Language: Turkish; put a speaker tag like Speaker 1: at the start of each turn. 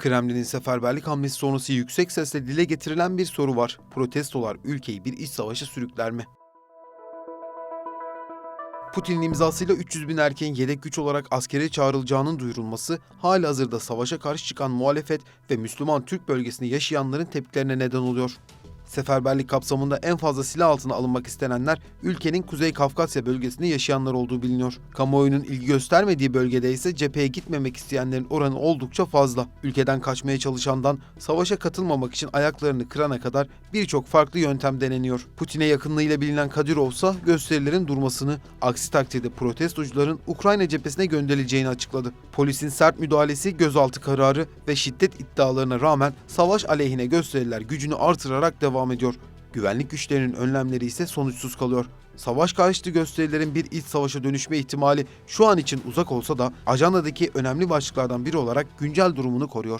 Speaker 1: Kremlin'in seferberlik hamlesi sonrası yüksek sesle dile getirilen bir soru var. Protestolar ülkeyi bir iç savaşa sürükler mi? Putin'in imzasıyla 300 bin erkeğin yedek güç olarak askere çağrılacağının duyurulması, hali hazırda savaşa karşı çıkan muhalefet ve Müslüman Türk bölgesinde yaşayanların tepkilerine neden oluyor. Seferberlik kapsamında en fazla silah altına alınmak istenenler ülkenin Kuzey Kafkasya bölgesinde yaşayanlar olduğu biliniyor. Kamuoyunun ilgi göstermediği bölgede ise cepheye gitmemek isteyenlerin oranı oldukça fazla. Ülkeden kaçmaya çalışandan savaşa katılmamak için ayaklarını kırana kadar birçok farklı yöntem deneniyor. Putin'e yakınlığıyla bilinen Kadirov ise gösterilerin durmasını, aksi takdirde protestocuların Ukrayna cephesine gönderileceğini açıkladı. Polisin sert müdahalesi, gözaltı kararı ve şiddet iddialarına rağmen savaş aleyhine gösteriler gücünü artırarak devam ediyor. Güvenlik güçlerinin önlemleri ise sonuçsuz kalıyor. Savaş karşıtı gösterilerin bir iç savaşa dönüşme ihtimali şu an için uzak olsa da ajandadaki önemli başlıklardan biri olarak güncel durumunu koruyor.